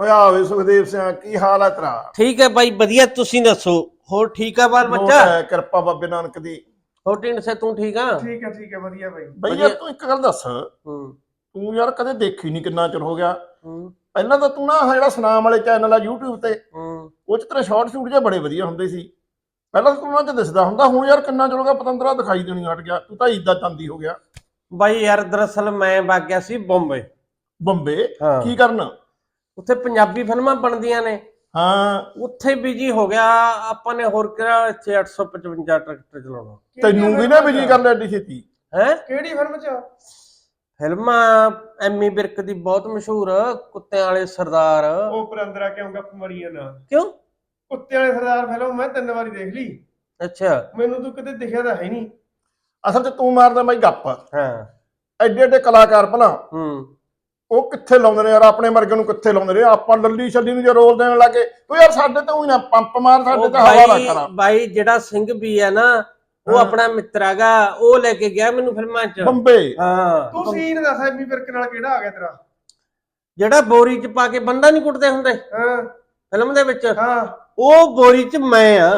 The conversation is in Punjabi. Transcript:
ਓਏ ਆਵੇ ਸੁਖਦੇਵ ਸਿੰਘ ਕੀ ਹਾਲ ਹੈ ਤੇਰਾ? ਠੀਕ ਹੈ ਬਾਈ ਵਧੀਆ ਤੁਸੀਂ ਦੱਸੋ? ਹੋਰ ਠੀਕ ਆ ਬਾਲ ਬੱਚਾ? ਕਿਰਪਾ ਬਾਬੇ ਨਾਨਕ ਦੀ। ਹੋਰ ਟਿੰਡ ਸੇ ਤੂੰ ਠੀਕ ਆ? ਠੀਕ ਹੈ ਠੀਕ ਹੈ ਵਧੀਆ ਬਾਈ। ਬਈ। ਯਾਰ ਤੂੰ ਇੱਕ ਗੱਲ ਦੱਸ। ਹੂੰ। ਤੂੰ ਯਾਰ ਕਦੇ ਦੇਖੀ ਨਹੀਂ ਕਿੰਨਾ ਚਿਰ ਹੋ ਗਿਆ? ਹੂੰ। ਪਹਿਲਾਂ ਤਾਂ ਤੂੰ ਨਾ ਜਿਹੜਾ ਸੁਨਾਮ ਵਾਲੇ ਚੈਨਲ ਆ YouTube ਤੇ ਹੂੰ। ਉਹ ਚ ਤੇਰੇ ਸ਼ਾਰਟ ਸ਼ੂਟ ਜੇ ਬੜੇ ਵਧੀਆ ਹੁੰਦੇ ਸੀ। ਪਹਿਲਾਂ ਤਾਂ ਤੂੰ ਉਹਨਾਂ ਚ ਦਿਸਦਾ ਹੁੰਦਾ ਹੁਣ ਯਾਰ ਕਿੰਨਾ ਚਿਰ ਹੋ ਗਿਆ ਪਤੰਦਰਾ ਦਿਖਾਈ ਦੇਣੀ ਹਟ ਗਿਆ। ਤੂੰ ਤਾਂ ਇਦਾਂ ਚੰਦੀ ਹੋ ਗਿਆ। ਬਾਈ ਯਾਰ ਦਰਅਸਲ ਮੈਂ ਵਗ ਗਿਆ ਸੀ ਬੰਬੇ। ਬੰਬੇ? ਕੀ ਕਰਨ? ਉੱਥੇ ਪੰਜਾਬੀ ਫਿਲਮਾਂ ਬਣਦੀਆਂ ਨੇ। ਹਾਂ। ਉੱਥੇ ਬਿਜ਼ੀ ਹੋ ਗਿਆ ਆਪਾਂ ਨੇ ਹੋਰ ਕਿਹੜਾ ਇੱਥੇ 855 ਟਰੈਕਟਰ ਚਲਾਉਣਾ। ਤੈਨੂੰ ਵੀ ਨਾ ਬਿਜ਼ੀ ਕਰ ਏਡੀ ਛੇਤੀ? ਹੈ? ਕਿਹੜੀ ਫਿਲਮ ਚ? ਫਿਲਮਾਂ ਐਮੀ ਵਿਰਕ ਦੀ ਬਹੁਤ ਮਸ਼ਹੂਰ ਕੁੱਤਿਆਂ ਵਾਲੇ ਸਰਦਾਰ। ਉਹ ਪਰੰਦਰਾ ਕਿਉਂ ਗੱਪ ਮਰੀਆਂ ਨਾ ਕਿਉਂ? ਕੁੱਤੇ ਵਾਲੇ ਸਰਦਾਰ ਫਿਲਮ ਮੈਂ ਤਿੰਨ ਵਾਰੀ ਦੇਖ ਲਈ। ਅੱਛਾ। ਮੈਨੂੰ ਤੂੰ ਕਦੇ ਦਿਖਿਆ ਤਾਂ ਹੈ ਨਹੀਂ। ਅਸਲ 'ਚ ਤੂੰ ਮਾਰਦਾ ਬਾਈ ਗੱਪ। ਹਾਂ। ਐਡੇ ਐਡੇ ਕਲਾਕਾਰ ਭਲਾ। ਹੂੰ। ਉਹ ਕਿੱਥੇ ਲਾਉਂਦੇ ਨੇ ਯਾਰ ਆਪਣੇ ਵਰਗੇ ਨੂੰ ਕਿੱਥੇ ਲਾਉਂਦੇ ਨੇ? ਆਪਾਂ ਲੱਲੀ ਛੱਲੀ ਨੂੰ ਜੇ ਰੋਲ ਦੇਣ ਲੱਗੇ ਤੂੰ ਯਾਰ ਸਾਡੇ ਤੇ ਉਹੀ ਨਾ ਪੰਪ ਮਾਰ ਸਾਡੇ ਤੇ ਹਵਾ ਨਾ ਬਾਈ ਕਰਾ ਬਾਈ ਜਿਹੜਾ ਸਿੰਘ ਵੀ ਹੈ ਨਾ ਉਹ। ਆਪਣਾ ਮਿੱਤਰ ਹੈਗਾ ਉਹ ਲੈ ਕੇ ਗਿਆ ਮੈਨੂੰ ਫਿਲਮਾਂ 'ਚ। ਬੰਬੇ। ਹਾਂ। ਤੂੰ ਸੀਨ ਦੱਸ ਐਮੀ ਵਿਰਕ ਨਾਲ ਕਿਹੜਾ ਆ ਗਿਆ ਤੇਰਾ? ਜਿਹੜਾ ਬੋਰੀ 'ਚ ਪਾ ਕੇ ਬੰਦਾ ਨਹੀਂ ਕੁੱਟਦੇ ਹੁੰਦੇ? ਹਾਂ। ਫਿਲਮ ਦੇ ਵਿੱਚ? ਹਾਂ। ਉਹ ਬੋਰੀ 'ਚ ਮੈਂ ਆ।